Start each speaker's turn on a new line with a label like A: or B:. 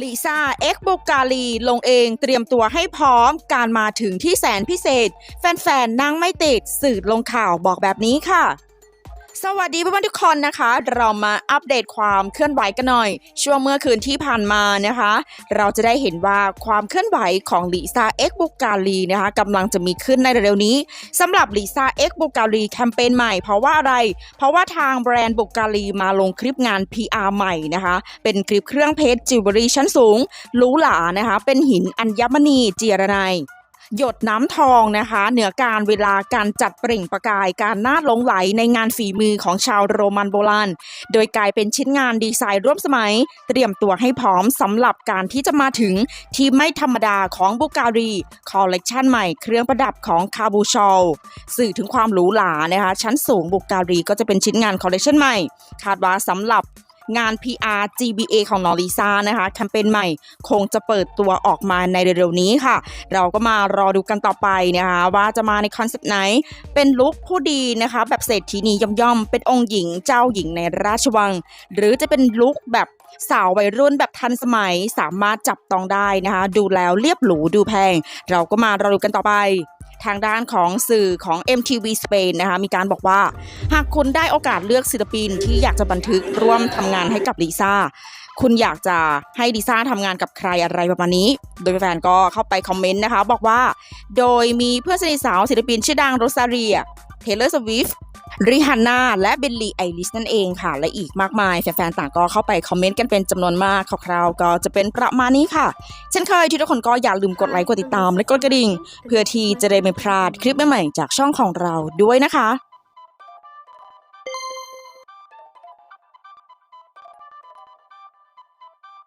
A: ลิซ่า เอ็กโบกาลี ลงเองเตรียมตัวให้พร้อมการมาถึงที่แสนพิเศษแฟนๆนั่งไม่ติดสื่อลงข่าวบอกแบบนี้ค่ะ สวัสดีเพื่อนๆทุกคนนะคะ เรามาอัปเดตความเคลื่อนไหวกันหน่อย ช่วงเมื่อคืนที่ผ่านมานะคะ เราจะได้เห็นว่าความเคลื่อนไหวของลิซ่าเอ็กโบกาลีนะคะกำลังจะมีขึ้นในเร็วๆนี้สำหรับลิซ่าเอ็กโบกาลีแคมเปญใหม่เพราะว่าอะไร เพราะว่าทางแบรนด์บุกาลีมาลงคลิปงาน PR ใหม่นะคะ เป็นคลิปเครื่องเพชรจิวเวลรี่ชั้นสูงหรูหรานะคะ เป็นหินอัญมณีเจียรนัย หยดน้ำทองนะคะ เหนือการเวลาการจัดเปล่งประกายการน่าหลงไหลในงานฝีมือของชาวโรมันโบราณ โดยกลายเป็นชิ้นงานดีไซน์ร่วมสมัย เตรียมตัวให้พร้อมสำหรับการที่จะมาถึงที่ไม่ธรรมดาของบุการีคอลเลกชันใหม่เครื่องประดับของคาบูชอลสื่อถึงความหรูหรานะคะ ชั้นสูงบุการีก็จะเป็นชิ้นงานคอลเลกชันใหม่ คาดว่าสำหรับ งาน PR GBA ของนอริซานะคะแคมเปญใหม่คงจะเปิดตัวออกมาในเร็วๆนี้ค่ะ เราก็มารอดูกันต่อไปนะคะว่าจะมาในคอนเซปต์ไหน เป็นลุคผู้ดีนะคะแบบเศรษฐีนีย่อมๆ เป็นองค์หญิงเจ้าหญิงในราชวัง หรือจะเป็นลุคแบบสาววัยรุ่นแบบทันสมัยสามารถจับต้องได้นะคะ ดูแล้วเรียบหรูดูแพง เราก็มารอดูกันต่อไป ทางด้านของสื่อของ MTV Spain นะคะมีการบอกว่า หากคุณได้โอกาสเลือกศิลปินที่อยากจะบันทึกร่วมทำงานให้กับลิซ่าคุณอยากจะให้ลิซ่าทำงานกับใครอะไรประมาณนี้ โดยแฟนก็เข้าไปคอมเมนต์นะคะ บอกว่า โดยมีเพื่อนสนิทสาวศิลปินชื่อดังโรซาเรียเทเลอร์สวิฟ ริฮันนาและเบลลี่ไอริสนั่นเองค่ะ และอีกมากมาย แฟนๆต่างก็เข้าไปคอมเมนต์กันเป็นจำนวนมากคร่าวๆก็จะเป็นประมาณนี้ค่ะ เช่นเคยที่ทุกคนก็อย่าลืมกดไลค์กดติดตามและกดกระดิ่ง เพื่อที่จะได้ไม่พลาดคลิปใหม่ๆจากช่องของเราด้วยนะคะ